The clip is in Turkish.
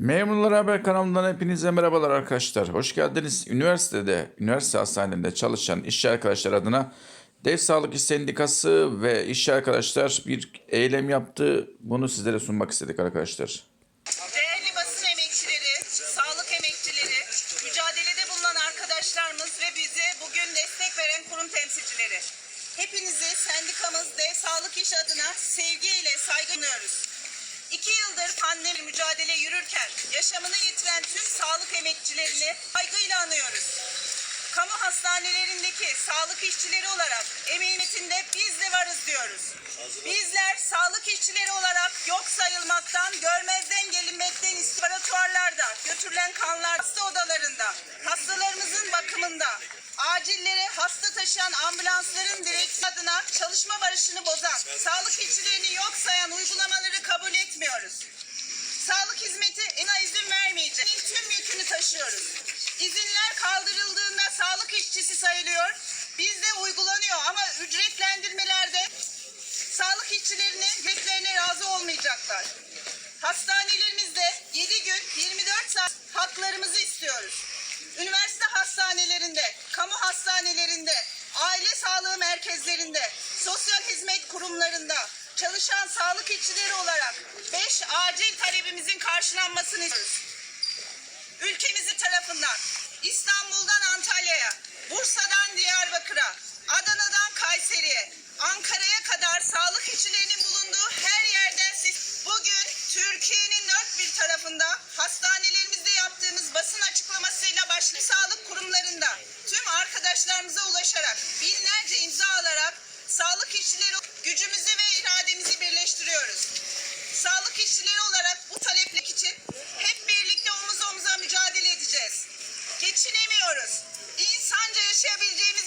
Memurlar Haber kanalından hepinize merhabalar arkadaşlar. Hoş geldiniz. Üniversitede, üniversite hastanelerinde çalışan işçi arkadaşlar adına Dev Sağlık İş Sendikası ve işçi arkadaşlar bir eylem yaptı. Bunu sizlere sunmak istedik arkadaşlar. Değerli basın emekçileri, sağlık emekçileri, mücadelede bulunan arkadaşlarımız ve bize bugün destek veren kurum temsilcileri. Hepinizi sendikamız Dev Sağlık İş adına sevgiyle saygılıyoruz. İki yıldır pandemi mücadele yürürken yaşamını yitiren tüm sağlık emekçilerini saygıyla anıyoruz. Kamu hastanelerindeki sağlık işçileri olarak emeğimetinde biz de varız diyoruz. Bizler sağlık işçileri olarak yok sayılmaktan, görmezden gelinmekten laboratuvarlarda, götürülen kanlar hasta odalarında, hastalarımızın bakımında, acillere hasta taşıyan ambulansların direksiyon adına çalışma barışını bozan, sağlık işçilerini yok sayan uygulamaları kabul vermeyecek. Tüm yükünü taşıyoruz. İzinler kaldırıldığında sağlık işçisi sayılıyor. Bizde uygulanıyor ama ücretlendirmelerde sağlık işçilerinin ücretlerine razı olmayacaklar. Hastanelerimizde 7 gün 24 saat haklarımızı istiyoruz. Üniversite hastanelerinde, kamu hastanelerinde, aile sağlığı merkezlerinde, sosyal hizmet kurumlarında çalışan sağlık işçileri olarak 5 acil talebimizin karşılanmasını istiyoruz ülkemizin tarafından. İstanbul'dan Antalya'ya, Bursa'dan Diyarbakır'a, Adana'dan Kayseri'ye, Ankara'ya kadar sağlık işçilerinin bulunduğu her yerden siz bugün Türkiye'nin dört bir tarafında hastanelerimizde yaptığımız basın açıklamasıyla başlı sağlık kurumlarında tüm arkadaşlarımıza ulaşarak binlerce imza alarak sağlık işçileri gücümüzü yaşıyoruz. İnsanca yaşayabileceğimiz